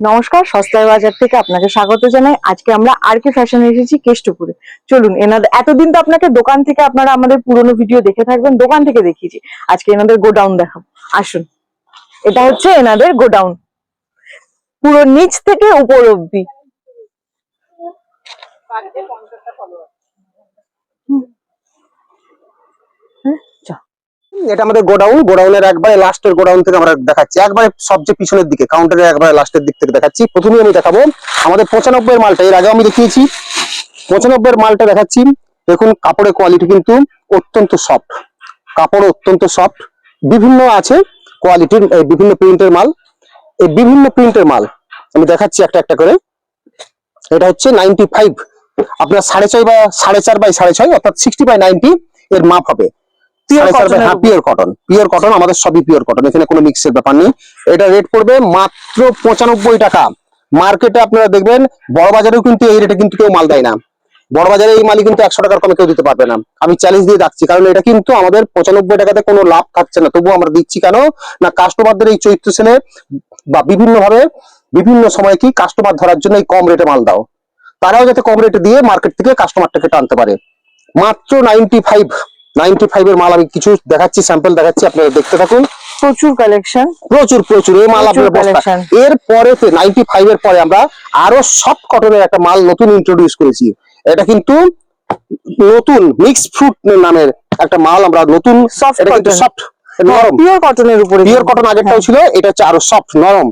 নমস্কার, সস্তায় বাজার থেকে আপনাকে স্বাগত জানাই। আজকে আমরা আর কে ফ্যাশনে এসেছি কেষ্টপুরে। চলুন, এনাদের, এতদিন তো আপনাকে দোকান থেকে আপনারা আমাদের পুরনো ভিডিও দেখে থাকবেন, দোকান থেকে দেখিয়েছি। আজকে এনাদের গোডাউন দেখাবো। আসুন, এটা হচ্ছে এনাদের গোডাউন। পুরো নিচ থেকে উপর অব্দি হ্যাঁ, চল। এটা আমাদের গোডাউন, গোডাউনের একবারে লাস্টের গোডাউন থেকে আমরা দেখাচ্ছি। একবারে সবচেয়ে পিছনের দিকে কাউন্টারের একবারে লাস্টের দিক থেকে দেখাচ্ছি। প্রথমে আমি দেখাবো, আমাদের পঁচানব্বই মালটা, এর আগে আমি দেখিয়েছি। পঁচানব্বই মালটা দেখাচ্ছি। দেখুন, কাপড়ের কোয়ালিটি কিন্তু অত্যন্ত সফট কাপড় অত্যন্ত সফট বিভিন্ন আছে কোয়ালিটির বিভিন্ন প্রিন্টের মাল। এই বিভিন্ন প্রিন্টের মাল, আমি দেখাচ্ছি একটা একটা করে। এটা হচ্ছে নাইনটি ফাইভ আপনার সাড়ে ছয় বা সাড়ে চার বাই সাড়ে ছয়, অর্থাৎ সিক্সটি বাই নাইনটি এর মাপ হবে। পিওর কটন পিওর কটন আমাদের সবই পিওর কটন এখানে কোনো মিক্সের ব্যাপার নেই। এটা রেট পড়বে মাত্র পঁচানব্বই টাকা। মার্কেটে আপনারা দেখবেন বড় বাজারেও কিন্তু এই রেটে কিন্তু কেউ মাল দেয় না। বড় বাজারে এই মালই কিন্তু একশো টাকার কমে কেউ দিতে পারবে না। আমি চ্যালেঞ্জ দিয়ে রাখছি কারণ এটা কিন্তু আমাদের পঁচানব্বই টাকাতে কোনো লাভ থাকছে না। তবুও আমরা দিচ্ছি কেন? না কাস্টমারদের এই চৈত্র সেলে বা বিভিন্ন ভাবে বিভিন্ন সময় কি কাস্টমার ধরার জন্য এই কম রেটে মাল দাও। তারাও যাতে কম রেটে দিয়ে মার্কেট থেকে কাস্টমারটাকে টানতে পারে। মাত্র নাইনটি ফাইভ নাইনটি ফাইভ এর মাল আমি কিছু দেখাচ্ছি স্যাম্পল দেখাচ্ছি আপনারা দেখতে থাকুন। প্রচুর কালেকশন প্রচুর প্রচুর এই মাল আপনার বস্তা। এর পরে নাইনটি ফাইভ এর পরে আমরা আরও সফট কটনের একটা মাল নতুন ইন্ট্রোডিউস করেছি। এটা কিন্তু নতুন মিক্স ফ্রুট নামের একটা মাল আমরা নতুন সফট নরম। পিওর কটনের উপরে পিওর কটন আগেরটাও ছিল এটা হচ্ছে আরও সফট নরম।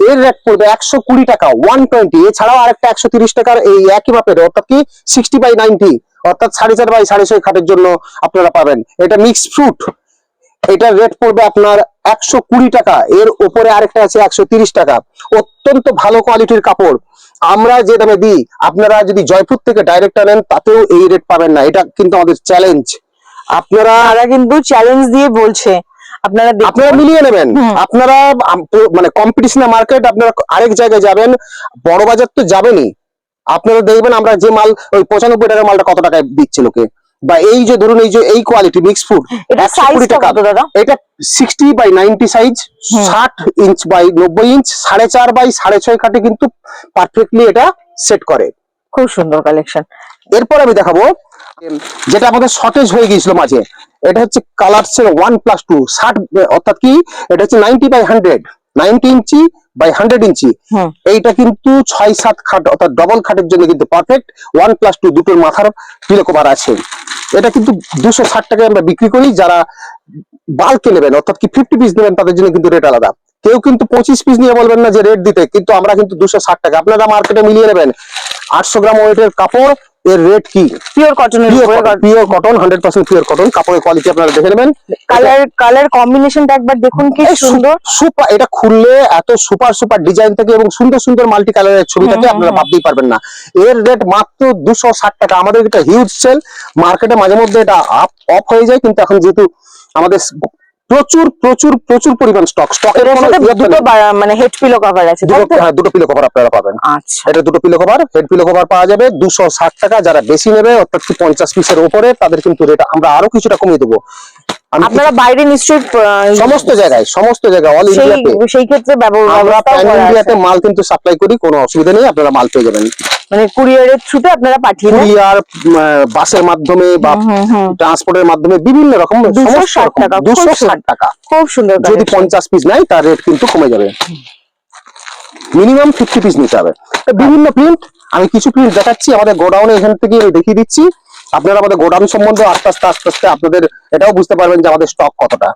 এর রেট পড়বে একশো কুড়ি টাকা ওয়ান টোয়েন্টি এছাড়াও আরেকটা একশো তিরিশ টাকার এই একই মাপের অর্থাৎ কি সিক্সটি বাই নাইনটি অর্থাৎ সাড়ে চার বাই সাড়ে ছয় খাটের জন্য আপনারা পাবেন। এটা মিক্স ফ্রুট এটার রেট পড়বে আপনার একশো কুড়ি টাকা। এর উপরে আরেকটা আছে একশো তিরিশ টাকা। অত্যন্ত ভালো কোয়ালিটির কাপড়। আমরা যে দামে দিই আপনারা যদি জয়পুর থেকে ডাইরেক্ট আনেন তাতেও এই রেট পাবেন না। এটা কিন্তু আমাদের চ্যালেঞ্জ আপনারা কিন্তু চ্যালেঞ্জ দিয়ে বলছে। আপনারা আপনারা মিলিয়ে নেবেন। আপনারা মানে কম্পিটিশনের মার্কেট আপনারা আরেক জায়গায় যাবেন। বড় বাজার তো যাবেনই। আপনারা দেখবেন আমরা যে মাল ওই পঁচানব্বই টাকার মালটা কত টাকায় দিচ্ছে লোকে বা এই যে ধরুন এই যে এই কোয়ালিটি মিক্স ফুড এটা কত দাদা? এটা সিক্সটি বাই নাইনটি সাইজ। ষাট ইঞ্চ বাই নব্বই ইঞ্চ সাড়ে চার বাই সাড়ে ছয় কাটে কিন্তু পারফেক্টলি এটা সেট করে। খুব সুন্দর কালেকশন এরপর আমি দেখাবো যেটা আমাদের শর্টেজ হয়ে গিয়েছিল মাঝে। এটা হচ্ছে কালার ওয়ান প্লাস টু ষাট অর্থাৎ কি? এটা হচ্ছে ninety by hundred ninety inch by hundred inch. এইটা কিন্তু ছয় সাত খাট অর্থাৎ ডবল খাটের জন্য কিন্তু পারফেক্ট ওয়ান প্লাস টু দুটোর মাথার কভার আছে। এটা কিন্তু দুশো ষাট টাকায় আমরা বিক্রি করি। যারা বাল্কে নেবেন অর্থাৎ কি ফিফটি পিস নেবেন তাদের জন্য কিন্তু রেট আলাদা। কেউ কিন্তু পঁচিশ পিস নিয়ে বলবেন না যে রেট দিতে কিন্তু আমরা কিন্তু দুশো ষাট টাকা। আপনারা মার্কেটে মিলিয়ে নেবেন। আটশো গ্রাম ওয়েটের কাপড় এর রেট কি? পিওর কটনের pure cotton hundred percent pure cotton কাপড়ের কোয়ালিটি আপনারা দেখে নেবেন। কালার কালার কম্বিনেশনটা একবার দেখুন কি সুন্দর। সুপার এটা খুললে এত সুপার সুপার ডিজাইন থাকে এবং সুন্দর সুন্দর মাল্টি কালারের ছবি থাকে আপনারা ভাবতেই পারবেন না। এর রেট মাত্র দুশো ষাট টাকা। আমাদের এটা হিউজ সেল মার্কেটে মাঝে মধ্যে এটা আপ অফ হয়ে যায় কিন্তু এখন যেহেতু আমাদের প্রচুর প্রচুর প্রচুর পরিমাণ স্টক স্টকের সাথে দুটো মানে হেড পিলো কভার আছে তো? হ্যাঁ, দুটো পিলো কভার আপনারা পাবেন। আচ্ছা। এটা দুটো pillow cover head pillow cover পাওয়া যাবে দুশো ষাট টাকা। যারা বেশি নেবে অর্থাৎ কি পঞ্চাশ পিসের উপরে তাদের কিন্তু রেট আমরা আরও কিছুটা কমিয়ে দেবো। আপনারা বাইরে নিশ্চয়ই সমস্ত জায়গায় সমস্ত জায়গায় অল ইন্ডিয়াতে সেই ক্ষেত্রে আমরা প্যান ইন্ডিয়াতে মাল কিন্তু সাপ্লাই করি কোনো অসুবিধা নেই আপনারা মাল পেয়ে যাবেন। মানে কুরিয়ারের থ্রুতে আপনারা পাঠিয়ে কুরিয়ার বাসের মাধ্যমে বা। ট্রান্সপোর্টের মাধ্যমে বিভিন্ন রকম 260 টাকা, খুব দুশো সুন্দর। টাকা। খুব সুন্দর যদি পঞ্চাশ পিস নেয় তার রেট কিন্তু কমে যাবে। মিনিমাম ফিফটি পিস নিতে হবে। বিভিন্ন প্রিন্ট আমি কিছু প্রিন্ট দেখাচ্ছি আমাদের গোডাউনে এখান থেকে দেখিয়ে দিচ্ছি। আপনারা আমাদের গোডাউন সম্বন্ধে আস্তে আস্তে আস্তে আস্তে আপনাদের এটাও বুঝতে পারবেন যে আমাদের স্টক কতটা।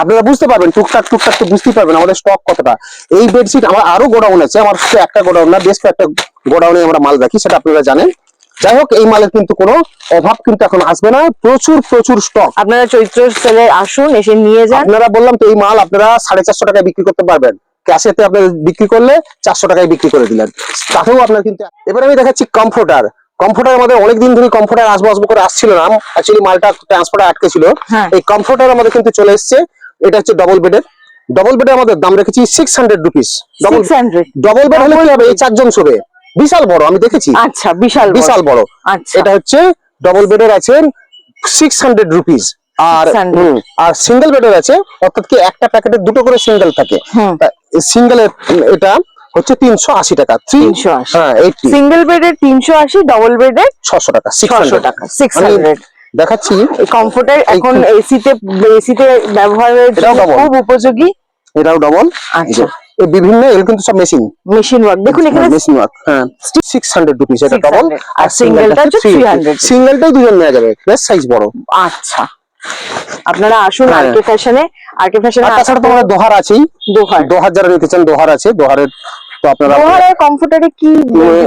আপনারা বুঝতে পারবেন টুকটাক টুকটাক তো বুঝতেই পারবেন আমাদের স্টক কতটা। এই বেডশিট আমার আরও গোডাউন আছে আমার শুধু একটা গোডাউন না বেশ কয়েকটা গোডাউনে আমরা মাল রাখি সেটা আপনারা জানেন। যাই হোক এই মালের কিন্তু কোনো অভাব কিন্তু এখন আসবে না প্রচুর প্রচুর স্টক আপনারা চৈত্র সেলে আসুন এসে নিয়ে যান। আপনারা বললাম তো এই মাল আপনারা সাড়ে চারশো টাকায় বিক্রি করতে পারবেন। ক্যাশেতে আপনার বিক্রি করলে চারশো টাকায় বিক্রি করে দিলেন। তাতেও আপনার কিন্তু এবার আমি দেখাচ্ছি কমফোর্টার কমফোর্টার আমাদের অনেকদিন ধরে কমফোর্টার আসব আসব করে আসছিল না। অ্যাকচুয়ালি মালটা ট্রান্সপোর্টে আটকে ছিল। হ্যাঁ। এই কমফোর্টার আমাদের কিন্তু চলে এসছে। এটা হচ্ছে ডবল বেডের ডবল বেডে আমাদের দাম রেখেছি six hundred rupees double double bed হলে কি হবে? এই চারজন শোবে। বিশাল বড় আমি দেখেছি। আচ্ছা বিশাল বিশাল বড়। আচ্ছা। এটা হচ্ছে ডবল বেডের আছে সিক্স হান্ড্রেড রুপিস আর আর সিঙ্গেল বেডের আছে অর্থাৎ কি একটা প্যাকেটে দুটো করে সিঙ্গেল থাকে। সিঙ্গেলের এটা হচ্ছে তিনশো আশি টাকা। তিনশো হ্যাঁ সিঙ্গেল বেডের তিনশো আশি ডবল বেডের ছশো টাকা ছশো টাকা সিক্স হান্ড্রেড দেখাচ্ছি। কমফোর্টের এখন এসিতে এসিতে এটাও জন্য খুব উপযোগী। এটাও ডবল আচ্ছা। বিভিন্ন এগুলো কিন্তু সব মেশিন মেশিন ওয়ার্ক দেখুন এখানে মেশিন ওয়ার্ক হ্যাঁ সিক্স হান্ড্রেড রুপিস এটা ডবল আর সিঙ্গেলটা হচ্ছে 300 সিঙ্গেলটাই দুজন নেওয়া যাবে বেশ সাইজ বড়। আচ্ছা। আপনারা আসুন হ্যাঁ। আরকে ফ্যাশনে আরকে ফ্যাশনে তাছাড়া তোমার দোহার আছেই। দোহার। দোহার যারা নিতে চান দোহার আছে। দোহারের তো আপনারা দোহার কমফোর্টারে কি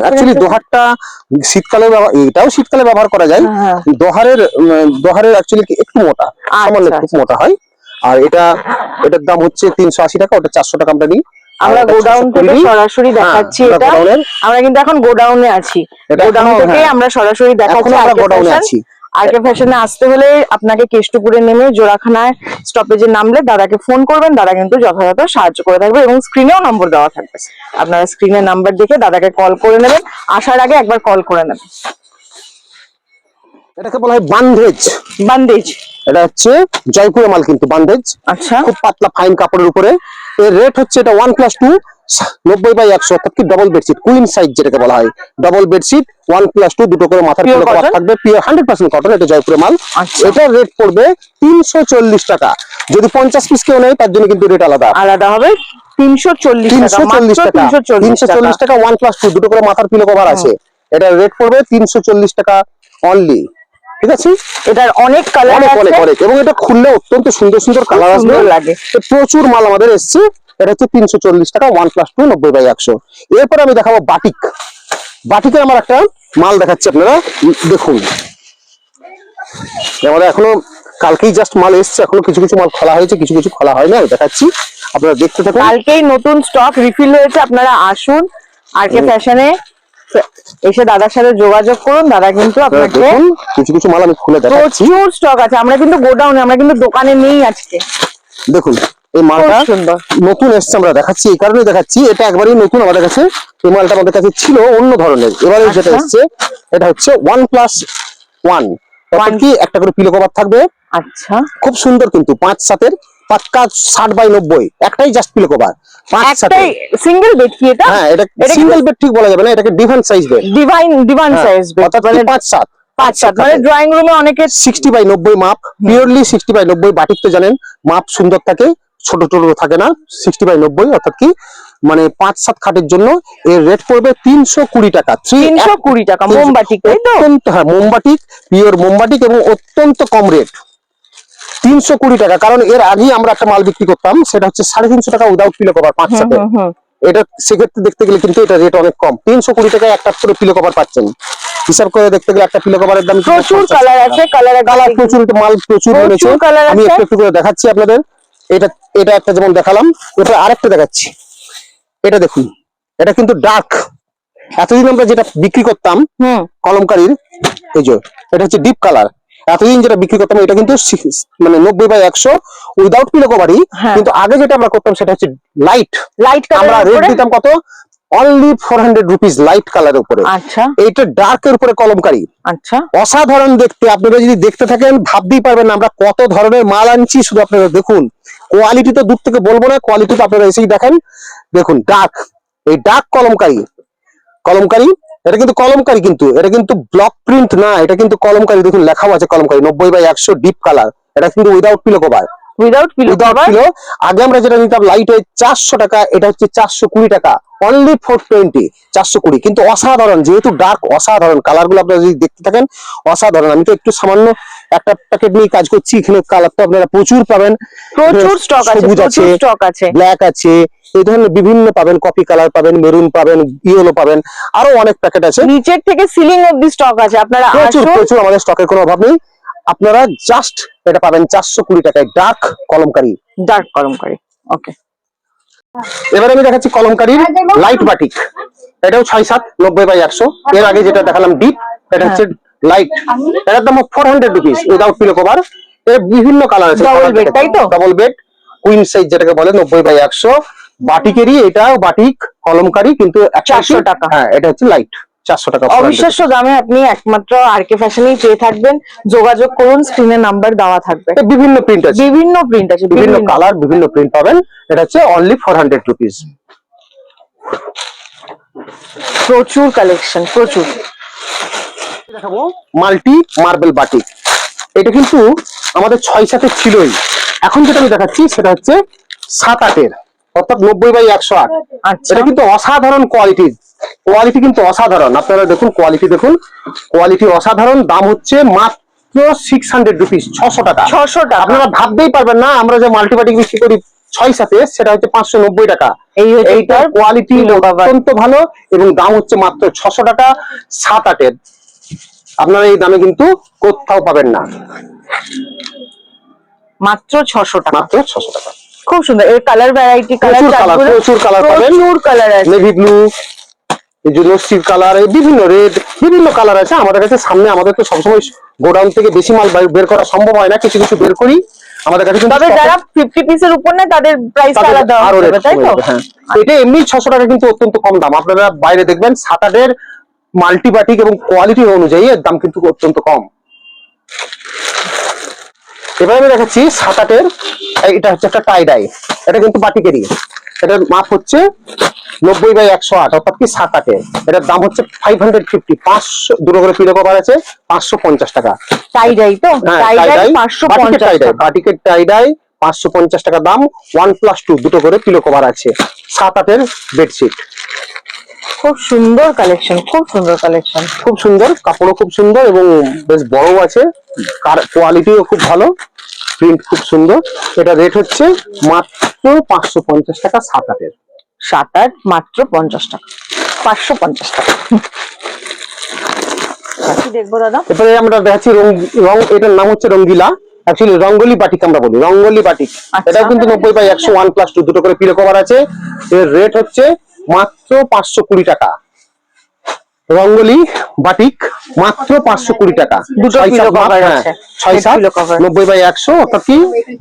অ্যাকচুয়ালি দোহারটা শীতকালে এটাও শীতকালে ব্যবহার করা যায়। হ্যাঁ। দোহারের উম, দোহারের অ্যাকচুয়ালি একটু মোটা সামান্য আচ্ছা, একটু মোটা হয়। আর এটা এটার দাম হচ্ছে তিনশো আশি টাকা ওটা চারশো টাকা আমরা নিই। আমরা গোডাউন 600 থেকে। সরাসরি হ্যাঁ, দেখাচ্ছি এটা। আমরা কিন্তু এখন গোডাউনে আছি। গোডাউন থেকে হ্যাঁ। আমরা সরাসরি দেখাচ্ছি গোডাউনে আছি। আরকে ফ্যাশনে আসতে হলে আপনাকে কেষ্টপুরে নেমে জোড়াখানায় স্টপেজে নামলে দাদাকে ফোন করবেন দাদা কিন্তু যথাযথ সাহায্য করে থাকবে এবং স্ক্রিনেও নম্বর দেওয়া থাকবে। আপনারা স্ক্রিনে নাম্বার দেখে দাদাকে কল করে নেবেন আসার আগে একবার কল করে নেবেন। এটাকে বলা হয় বান্দেজ এটা হচ্ছে জয়পুরের মাল কিন্তু বান্ধেজ আচ্ছা। খুব পাতলা ফাইন কাপড়ের উপরে। এর রেট হচ্ছে এটা ওয়ান প্লাস টু নব্বই বাই একশো অর্থাৎ কি ডবল বেডশিট কুইন সাইজ যেটাকে বলা হয়। Double bedsheet one plus two দুটো করে মাথার Pure পিলো কভার থাকবে পিওর হান্ড্রেড পার্সেন্ট কটন এটা জয়পুরের মাল। আচ্ছা। এটার রেট পড়বে তিনশো চল্লিশ টাকা। যদি পঞ্চাশ পিস কেউ নেয় তার জন্য কিন্তু রেট আলাদা। আলাদা হবে তিনশো চল্লিশ তিনশো টাকা। চল্লিশ তিনশো চল্লিশ টাকা ওয়ান প্লাস টু দুটো করে মাথার পিলো কভার আছে। এটার রেট পড়বে তিনশো চল্লিশ টাকা অনলি ঠিক আছে? এটার অনেক কালার অনেক অনেক অনেক। এবং এটা খুললে অত্যন্ত সুন্দর সুন্দর কালার আসবে। লাগে। প্রচুর মাল আমাদের এসছে। এটা হচ্ছে তিনশো চল্লিশ টাকা ওয়ান প্লাস টু নব্বই বাই একশো। এরপর আমি দেখাবো বাটিক। বাটিকের আমার একটা মাল দেখাচ্ছি আপনারা। দেখুন। আমাদের এখনও কালকেই জাস্ট মাল এসছে এখনও কিছু কিছু মাল খোলা হয়েছে কিছু কিছু খোলা হয় না দেখাচ্ছি। আপনারা দেখতে থাকুন। কালকেই নতুন স্টক রিফিল হয়েছে আপনারা আসুন। আরকে ফ্যাশনে এসে দাদার সাথে যোগাযোগ করুন দাদা কিন্তু আপনাকে কিছু কিছু মাল আমি খুলে দেখাচ্ছি। প্রচুর স্টক আছে আমরা কিন্তু গোডাউনে আমরা কিন্তু দোকানে নেই আজকে। দেখুন এই মালটা নতুন এসছে আমরা দেখাচ্ছি। এই কারণে দেখাচ্ছি এটা একবারই নতুন আমাদের কাছে। এই মালটা আমাদের কাছে ছিল অন্য ধরনের। এবারে যেটা আচ্ছা। এসছে এটা হচ্ছে ওয়ান প্লাস ওয়ান কি একটা করে পিলো কভার থাকবে। আচ্ছা। খুব সুন্দর কিন্তু পাঁচ সাতের পাক্কা ষাট বাই নব্বই। একটাই জাস্ট পিলো কভার পাঁচ সিঙ্গেল বেড কি এটা? হ্যাঁ এটা এটা সিঙ্গেল বেড ঠিক বলা যাবে না এটাকে size bed divine size bed অর্থাৎ পাঁচ সাত। পাঁচ সাত। মানে ড্রয়িং রুমে অনেকে সিক্সটি বাই নব্বই মাপ পিওরলি সিক্সটি বাই নব্বই বাটিক তো জানেন মাপ সুন্দর থাকে। ছোট ছোট থাকে না সিক্সটি বাই নব্বই অর্থাৎ কি? মানে পাঁচ সাত খাটের জন্য এর রেট পড়বে তিনশো কুড়ি টাকা তিনশো কুড়ি টাকা তো? অত্যন্ত হ্যাঁ মোমবাটিক পিওর মোমবাটিক এবং অত্যন্ত কম রেট তিনশো কুড়ি টাকা কারণ এর আগেই আমরা একটা মাল বিক্রি করতাম সেটা হচ্ছে সাড়ে তিনশো টাকা উইদাউট পিলো কভার পাঁচ সাথে। এটা সেক্ষেত্রে দেখতে গেলে কিন্তু এটা রেট অনেক কম। তিনশো কুড়ি টাকায় একটা করে পিলো কভার পাচ্ছেন। হিসাব করে দেখতে গেলে একটা পিলো কভারের দাম প্রচুর কালার আছে কালার কালার প্রচুর মাল প্রচুর রয়েছে আমি। একটু একটু করে দেখাচ্ছি আপনাদের। এটা এটা একটা যেমন দেখালাম ওটা আরেকটা দেখাচ্ছি। এটা দেখুন এটা কিন্তু ডার্ক এতদিন আমরা যেটা বিক্রি করতাম হুম। কলমকারীর এই যে এটা হচ্ছে ডিপ কালার এতদিন যেটা বিক্রি করতাম এটা কিন্তু মানে নব্বই বাই একশো উইদাউট পিলো কভারই হ্যাঁ। কিন্তু আগে যেটা আমরা করতাম সেটা হচ্ছে লাইট লাইট আমরা রেট দিতাম কত? Only four hundred rupees light কালারের উপরে। আচ্ছা। এইটা ডার্কের উপরে কলমকারী। আচ্ছা। অসাধারণ দেখতে। আপনারা যদি দেখতে থাকেন ভাবতেই পারবেন আমরা কত ধরনের মাল আনছি। শুধু আপনারা দেখুন কোয়ালিটি তো দূর থেকে বলব না কোয়ালিটি তো আপনারা এসেই দেখেন। দেখুন ডার্ক এই ডার্ক কলমকারী কলমকারী এটা কিন্তু কলমকারী কিন্তু এটা কিন্তু ব্লক প্রিন্ট না এটা কিন্তু কলমকারী। দেখুন লেখাও আছে কলমকারী নব্বই বাই একশো ডিপ কালার এটা কিন্তু without pillow cover without pillow cover আগে আমরা যেটা নিতাম লাইট লাইটে চারশো টাকা এটা হচ্ছে চারশো কুড়ি টাকা। অনলি ফোর টোয়েন্টি চারশো কুড়ি। কিন্তু অসাধারণ যেহেতু ডার্ক অসাধারণ। কালারগুলো আপনারা যদি দেখতে থাকেন অসাধারণ। আমি তো একটু সামান্য একটা প্যাকেট নিয়ে কাজ করছি এখানে কালার তো আপনারা প্রচুর পাবেন। প্রচুর স্টক আছে সবুজ আছে স্টক আছে। ব্ল্যাক আছে এই ধরনের বিভিন্ন পাবেন কপি কালার পাবেন মেরুন পাবেন ইয়েলো পাবেন আরও অনেক প্যাকেট আছে। নিচের থেকে সিলিং অব্দি স্টক আছে। আপনারা প্রচুর প্রচুর আমাদের স্টকের কোনো অভাব নেই। আপনারা জাস্ট এটা পাবেন চারশো কুড়ি টাকায় ডার্ক কলমকারী। ডার্ক কলমকারী ওকে এবার আমি দেখাচ্ছি কলমকারীর লাইট বাটিক এটাও ছয় সাত নব্বই বাই একশো। এর আগে যেটা দেখালাম ডিপ এটা হচ্ছে লাইট এটার দাম four hundred rupees without pillow cover এর বিভিন্ন কালার আছে। ডবল বেড তাই তো? ডাবল বেড কুইন সাইজ যেটাকে বলে নব্বই বাই একশো। বাটিকেরই এটাও বাটিক কলমকারী কিন্তু একশো টাকা। হ্যাঁ এটা হচ্ছে লাইট চারশো টাকা 400 অবিশ্বাস্য দামে আপনি একমাত্র আরকে ফ্যাশনেই পেয়ে থাকবেন। যোগাযোগ করুন স্ক্রিনে নাম্বার দেওয়া থাকবে। বিভিন্ন প্রিন্ট আছে। বিভিন্ন প্রিন্ট আছে বিভিন্ন বিভিন্ন কালার বিভিন্ন প্রিন্ট পাবেন। এটা হচ্ছে অনলি ফোর হান্ড্রেড রুপিস প্রচুর কালেকশন প্রচুর। দেখাবো মাল্টি মার্বেল বাটিক। এটা কিন্তু আমাদের ছয় সাথে ছিলই। এখন যেটা আমি দেখাচ্ছি সেটা হচ্ছে সাত আটের। অর্থাৎ নব্বই বাই একশো আট। আচ্ছা। এটা কিন্তু অসাধারণ কোয়ালিটির কোয়ালিটি কিন্তু অসাধারণ। আপনারা দেখুন কোয়ালিটি দেখুন। কোয়ালিটি অসাধারণ। দাম হচ্ছে মাত্র সিক্স হান্ড্রেড রুপিস ছশো টাকা। ছশো টাকা। আপনারা ভাবতেই পারবেন না আমরা যে বিক্রি করি ছয় সাথে সেটা হচ্ছে পাঁচশো নব্বই টাকা। এই এইটার কোয়ালিটি। অত্যন্ত ভালো এবং দাম হচ্ছে মাত্র ছশো টাকা সাত আটের। আপনারা এই দামে কিন্তু কোথাও পাবেন না। মাত্র ছশো টাকা। মাত্র ছশো টাকা। খুব সুন্দর। এর কালার ভ্যারাইটি কালার প্রচুর কালার প্রচুর কালার পাবেন। প্রচুর কালার আছে। নেভি ব্লু এই যে লস্যির কালার বিভিন্ন রেড বিভিন্ন কালার আছে। আমাদের কাছে সামনে আমাদের তো সবসময় গোডাউন থেকে বেশি মাল বের করা সম্ভব হয় না। কিছু কিছু বের করি। আমাদের কাছে তবে যারা ফিফটি পিসের উপর নেয় তাদের প্রাইস আলাদা হবে তাই তো? হ্যাঁ। এটা এমনি ছশো টাকা কিন্তু অত্যন্ত কম দাম। আপনারা বাইরে দেখবেন সাতাটের মাল্টিবাটিক এবং কোয়ালিটি অনুযায়ী এর দাম কিন্তু অত্যন্ত কম। এবার আমি দেখাচ্ছি সাতাটের এটা হচ্ছে একটা টাই ডাই এটা কিন্তু বাটিকেরই। এটার মাপ হচ্ছে নব্বই বাই একশো আট অর্থাৎ কি সাত আটে। এটার দাম হচ্ছে ফাইভ হান্ড্রেড ফিফটি পাঁচশো দুটো করে পিলো কভার আছে পাঁচশো পঞ্চাশ টাকা। টাই ডাই তো? হ্যাঁ, টাই ডাই tie-dye, পাঁচশো পঞ্চাশ টাকা। বাটিকের টাইডাই পাঁচশো পঞ্চাশ টাকা দাম। ওয়ান প্লাস টু দুটো করে পিলো কভার আছে। সাত আটের বেডশিট খুব সুন্দর কালেকশন খুব সুন্দর কালেকশন খুব সুন্দর কাপড়ও খুব সুন্দর এবং বেশ বড় আছে। কোয়ালিটিও খুব ভালো। প্রিন্ট খুব সুন্দর। এটা রেট হচ্ছে মাত্র পাঁচশো পঞ্চাশ টাকা সাত আটের সাত আট মাত্র পঞ্চাশ টাকা। পাঁচশো পঞ্চাশ টাকা। দেখব দাদা। এরপরে আমরা দেখাচ্ছি রং রং এটার নাম হচ্ছে রঙ্গিলা। অ্যাকচুয়ালি রঙ্গলি বাটিক আমরা বলি রঙ্গলি বাটিক। আচ্ছা। এটাও কিন্তু নব্বই বাই একশো ওয়ান প্লাস টু দুটো করে পিলো কভার আছে। এর রেট হচ্ছে মাত্র পাঁচশো কুড়ি টাকা। রঙ্গলি বাটিক। মাত্র পাঁচশো কুড়ি টাকা। দুটো ছয় সাত হ্যাঁ। নব্বই বাই একশো অর্থাৎ কি?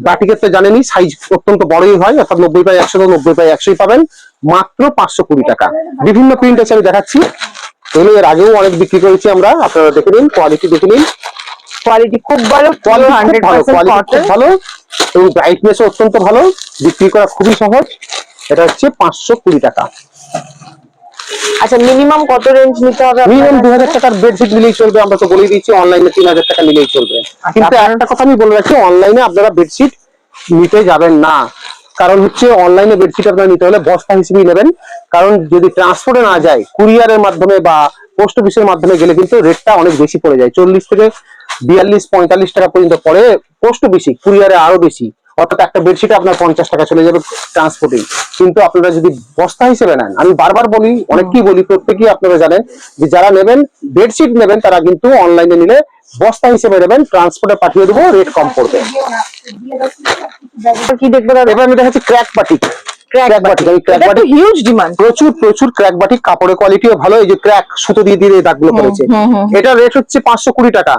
বাটিকের তো জানেনই সাইজ অত্যন্ত বড়ই হয় অর্থাৎ নব্বই বাই একশো নব্বই বাই একশোই পাবেন মাত্র পাঁচশো কুড়ি টাকা। বিভিন্ন প্রিন্ট আছে আমি দেখাচ্ছি। এগুলো এর আগেও অনেক বিক্রি করেছি আমরা আপনারা দেখে নিন কোয়ালিটি দেখে নিন। খুব ভালো কোয়ালিটি খুব ভালো এবং ব্রাইটনেস অত্যন্ত ভালো বিক্রি করা খুবই সহজ। এটা হচ্ছে পাঁচশো কুড়ি টাকা। আচ্ছা মিনিমাম কত রেঞ্জ নিতে হবে মিনিমাম দু কাছে? হাজার টাকার বেডশিট নিলেই চলবে আমরা তো বলেই দিচ্ছি অনলাইনে তিন হাজার টাকা নিলেই চলবে। কিন্তু একটা কথা আমি বলে রাখি অনলাইনে আপনারা বেডশিট নিতে যাবেন না। কারণ হচ্ছে অনলাইনে বেডশিট আপনারা নিতে হলে বস্তা হিসেবেই নেবেন। কারণ যদি ট্রান্সপোর্টে না যায় কুরিয়ারের মাধ্যমে বা পোস্ট অফিসের মাধ্যমে গেলে কিন্তু রেটটা অনেক বেশি পড়ে যায়। চল্লিশ থেকে বিয়াল্লিশ পঁয়তাল্লিশ টাকা পর্যন্ত পড়ে পোস্ট বেশি কুরিয়ারে আরও বেশি। অর্থাৎ একটা বেডশিটে আপনার পঞ্চাশ টাকা চলে যাবে ট্রান্সপোর্টিং কিন্তু আপনারা যদি বস্তা হিসেবে নেন আমি বারবার বলি অনেককেই বলি প্রত্যেকেই আপনারা জানেন যে যারা নেবেন বেডশিট নেবেন তারা কিন্তু অনলাইনে নিলে বস্তা হিসেবে নেবেন ট্রান্সপোর্টে পাঠিয়ে দেবো রেট কম পড়বে। কি দেখব এবার আমি দেখাচ্ছি ক্র্যাক বাটিক ক্র্যাক বাটিক আমি ক্র্যাক বাটিক হিউজ ডিমান্ড প্রচুর প্রচুর ক্র্যাক বাটিক কাপড়ের কোয়ালিটিও ভালো এই যে ক্র্যাক সুতো দিয়ে দিয়ে দাগগুলো করেছে হুম, হুম। রেট হচ্ছে পাঁচশো কুড়ি টাকা।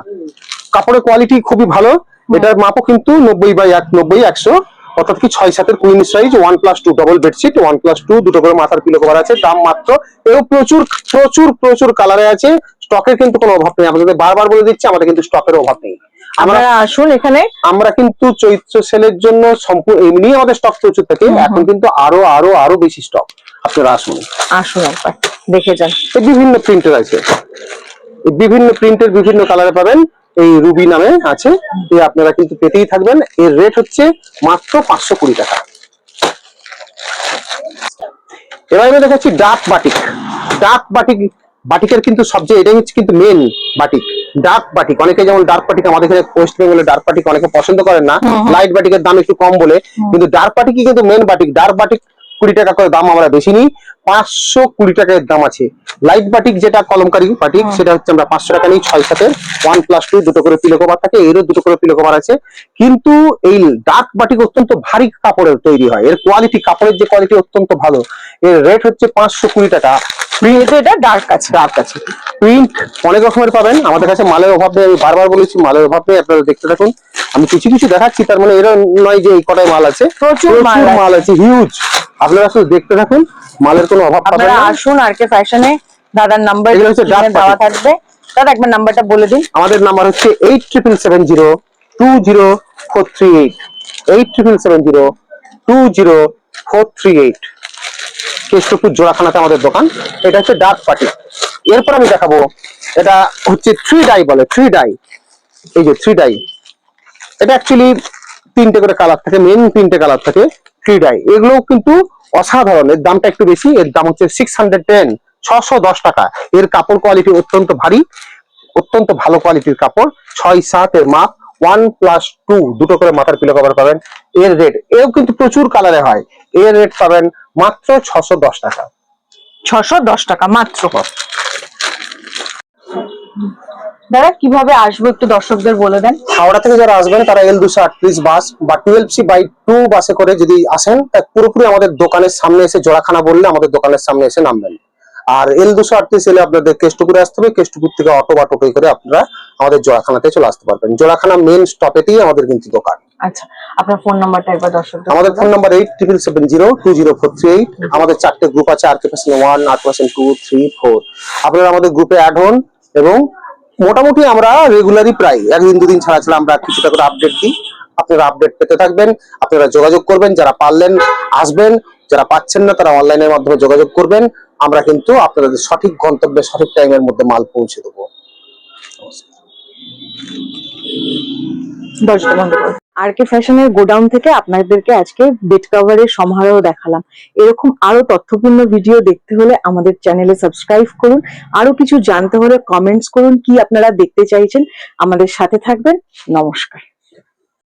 কাপড়ের কোয়ালিটি খুবই ভালো এটার মাপও কিন্তু নব্বই বাই এক নব্বই একশো অর্থাৎ কি ছয় সাতের queen size one plus two double bedsheet one plus two দুটো করে মাথার পিলো কভার আছে দাম মাত্র। এও প্রচুর প্রচুর প্রচুর কালারে আছে। স্টকের কিন্তু কোনো অভাব নেই। আমাদের বারবার বলে দিচ্ছি আমাদের কিন্তু স্টকের অভাব নেই। আমরা আসুন এখানে। আমরা কিন্তু চৈত্র সেলের জন্য সম্পূর্ণ এমনি আমাদের স্টক প্রচুর থাকে এখন কিন্তু আরও আরও আরও বেশি স্টক আপনারা আসুন। আসুন একবার দেখে যান। বিভিন্ন প্রিন্টের আছে। বিভিন্ন প্রিন্টের বিভিন্ন কালারে পাবেন। এই রুবি নামে আছে আপনারা কিন্তু পেতেই থাকবেন। এর রেট হচ্ছে মাত্র পাঁচশো কুড়ি টাকা। এবার আমি দেখাচ্ছি ডার্ক বাটিক। ডাক বাটিক বাটিকের কিন্তু সবচেয়ে এটাই হচ্ছে কিন্তু মেন বাটিক। ডার্ক বাটিক অনেকে যেমন ডার্ক বাটিক আমাদের এখানে ওয়েস্ট বেঙ্গলে ডার্ক বাটিক অনেকে পছন্দ করেন না। লাইট বাটিকের দাম একটু কম বলে। কিন্তু ডার্ক বাটিকই কিন্তু মেন বাটিক। ডার্ক বাটিক কুড়ি টাকা করে দাম আমরা বেশি নিই। পাঁচশো কুড়ি টাকার দাম আছে। লাইট বাটিক যেটা কলমকারি বাটিক সেটা হচ্ছে আমরা পাঁচশো টাকা নিই ছয় সাথে ওয়ান প্লাস টু দুটো করে পিলো কভার থাকে এরও দুটো করে পিলো কভার আছে। কিন্তু এই ডাক বাটিক অত্যন্ত ভারী কাপড়ের তৈরি হয়। এর কোয়ালিটি কাপড়ের যে কোয়ালিটি অত্যন্ত ভালো। এর রেট হচ্ছে পাঁচশো কুড়ি টাকা। যেহেতু এটা ডার্ক আছে। ডার্ক আছে। প্রিন্ট অনেক রকমের পাবেন। আমাদের কাছে মালের অভাব নেই আমি বারবার বলেছি মালের অভাব নেই আপনারা দেখতে থাকুন। আমি কিছু কিছু দেখাচ্ছি তার মানে এরা নয় যে এই কটায় মাল আছে। প্রচুর মাল আছে। হিউজ আপনারা শুধু দেখতে থাকুন মালের কোনো অভাব পাবেন না। আসুন আর কে ফ্যাশনে দাদার নাম্বার দেওয়া থাকবে। দাদা একবার নাম্বারটা বলে দিন। আমাদের নাম্বার হচ্ছে eight triple seven zero two zero four three eight eight triple seven zero two zero four three eight Kestopur জোড়াখানাতে আমাদের দোকান। এটা হচ্ছে ডার্ক পার্টি। এরপর আমি দেখাবো, এটা হচ্ছে থ্রি ডাই বলে থ্রি ডাই এই যে থ্রি ডাই এটা অ্যাকচুয়ালি তিনটে করে কালার থাকে মেন তিনটে কালার থাকে থ্রি ডাই এগুলো কিন্তু অসাধারণ। এর দামটা একটু বেশি, এর দাম হচ্ছে সিক্স হান্ড্রেড টেন ছশো দশ টাকা। এর কাপড় কোয়ালিটি অত্যন্ত ভারী, অত্যন্ত ভালো কোয়ালিটির কাপড়, ছয় সাত এর মাপ ওয়ান প্লাস টু দুটো করে মাথার পিলো কভার পাবেন। এর রেট এও কিন্তু প্রচুর কালারে হয়। এর রেট পাবেন মাত্র ছশো দশ টাকা। ছশো দশ টাকা মাত্র। দাদা কীভাবে আসব একটু দর্শকদের বলে দেন? হাওড়া থেকে যারা আসবেন তারা এল দুশো আটত্রিশ বাস বা টুয়েলভ সি বাই টু বাসে করে যদি আসেন তা পুরোপুরি আমাদের দোকানের সামনে এসে জোড়াখানা বললে আমাদের দোকানের সামনে এসে নামবেন। আর এল দুশো আটত্রিশ এলে আপনাদের কেষ্টপুরে আসতে হবে। কেষ্টপুর থেকে অটো বা টোটোই করে আপনারা আমাদের জোড়াখানাতে চলে আসতে পারবেন। জোড়াখানা মেন স্টপেতেই আমাদের কিন্তু দোকান। আচ্ছা আপনার ফোন নাম্বারটা একবার দর্শকদের আমাদের phone number eight triple seven zero two zero four three eight আমাদের চারটে গ্রুপ আছে আর কে পার্সেন্ট ওয়ান আর পার্সেন্ট টু থ্রি ফোর আপনারা আমাদের গ্রুপে অ্যাড হন এবং মোটামুটি আমরা রেগুলারই প্রায় একদিন দুদিন ছাড়া ছাড়া আমরা কিছুটা করে আপডেট দিই। আপনারা আপডেট পেতে থাকবেন আপনারা যোগাযোগ করবেন যারা পারলেন আসবেন যারা পাচ্ছেন না তারা অনলাইনের মাধ্যমে যোগাযোগ করবেন। আমরা কিন্তু আপনাদের সঠিক গন্তব্যে সঠিক টাইমের মধ্যে মাল পৌঁছে দেবো। বন্ধ আর কে ফ্যাশনের গোডাউন থেকে আপনাদেরকে আজকে বেড কভারের সমারোহ দেখালাম। এরকম আরও তথ্যপূর্ণ ভিডিও দেখতে হলে আমাদের চ্যানেলে সাবস্ক্রাইব করুন। আরও কিছু জানতে হলে কমেন্টস করুন কি আপনারা দেখতে চাইছেন। আমাদের সাথে থাকবেন। নমস্কার।